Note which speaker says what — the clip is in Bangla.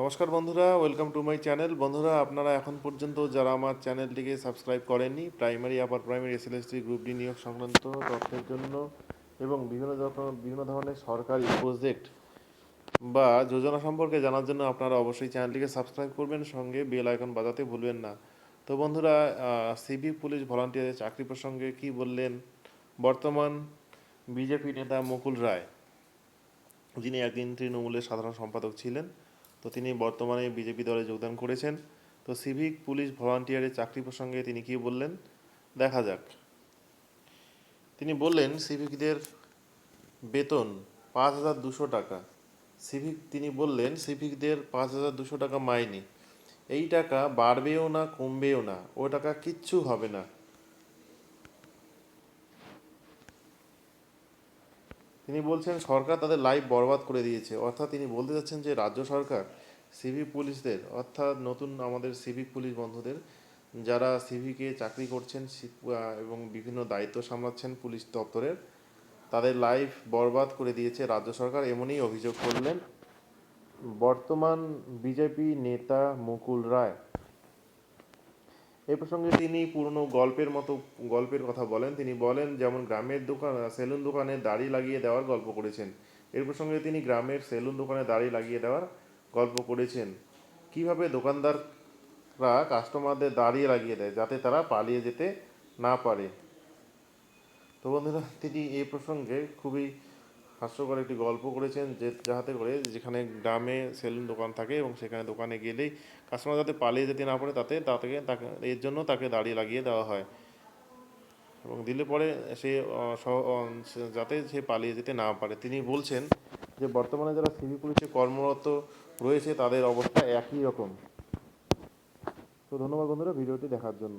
Speaker 1: নমস্কার বন্ধুরা ওয়েলকাম টু মাই চ্যানেল বন্ধুরা, আপনারা এখন পর্যন্ত যারা আমার চ্যানেলটিকে সাবস্ক্রাইব করেননি primary upper primary SLST group D নিয়োগ সংক্রান্ত তথ্যের জন্য এবং বিভিন্ন বিভিন্ন ধরনের সরকারি প্রজেক্ট বা যোজনা সম্পর্কে জানার জন্য আপনারা অবশ্যই চ্যানেলটিকে সাবস্ক্রাইব করবেন, সঙ্গে বেল আইকন বাজাতে ভুলবেন না। তো বন্ধুরা সিভিক পুলিশ ভলান্টিয়ারের চাকরি প্রসঙ্গে কি বললেন? বর্তমান বিজেপি নেতা মুকুল রায়, যিনি একদিন তৃণমূলের সাধারণ সম্পাদক ছিলেন। তো তিনি বর্তমানে বিজেপি দলে যোগদান করেছেন। তো সিভিক পুলিশ ভলান্টিয়ারের চাকরি প্রসঙ্গে তিনি কি বললেন? দেখা যাক। তিনি বললেন, সিভিকদের বেতন পাঁচ হাজার দুশো টাকা। সিভিক, তিনি বললেন, সিভিকদের পাঁচ হাজার দুশো টাকা মাইনে। এই টাকা বাড়বেও না, কমবেও না। ও টাকা কিচ্ছু হবে না। তিনি বলছেন, সরকার তাদের লাইফ বরবাদ করে দিয়েছে। অর্থাৎ তিনি বলতে চাচ্ছেন যে, রাজ্য সরকার, সিভিক পুলিশদের, অর্থাৎ নতুন আমাদের সিভিক পুলিশ বন্ধুদের, যারা সিভিকে চাকরি করছেন এবং বিভিন্ন দায়িত্ব সামলাচ্ছেন পুলিশ দপ্তরের, তাদের লাইফ বরবাদ করে দিয়েছে রাজ্য সরকার। এমনই অভিযোগ করলেন বর্তমান বিজেপি নেতা মুকুল রায়। এই প্রসঙ্গে তিনি পুরনো গল্পের মতো, গল্পের কথা বলেন। তিনি বলেন, যেমন গ্রামের দোকান, সেলুন দোকানে দাড়ি লাগিয়ে দেওয়ার গল্প করেছেন। এর প্রসঙ্গে তিনি গ্রামের সেলুন দোকানে দাড়ি লাগিয়ে দেওয়ার গল্প করেছেন। কীভাবে দোকানদাররা কাস্টমারদের দাঁড়িয়ে লাগিয়ে দেয়, যাতে তারা পালিয়ে যেতে না পারে। তো বন্ধুরা, তিনি এই প্রসঙ্গে খুবই হাস্যকর একটি গল্প করেছেন যে, যাহাতে করে যেখানে গ্রামে সেলুন দোকান থাকে এবং সেখানে দোকানে গেলেই কাস্টমার যাতে পালিয়ে যেতে না পারে, তাতে তাকে তাকে, এর জন্য তাকে দাড়ি লাগিয়ে দেওয়া হয়। এবং দিলে পরে সে যাতে সে পালিয়ে যেতে না পারে। তিনি বলছেন যে, বর্তমানে যারা সিভি পুলিশে কর্মরত রয়েছে, তাদের অবস্থা একই রকম। তো ধন্যবাদ বন্ধুরা ভিডিওটি দেখার জন্য।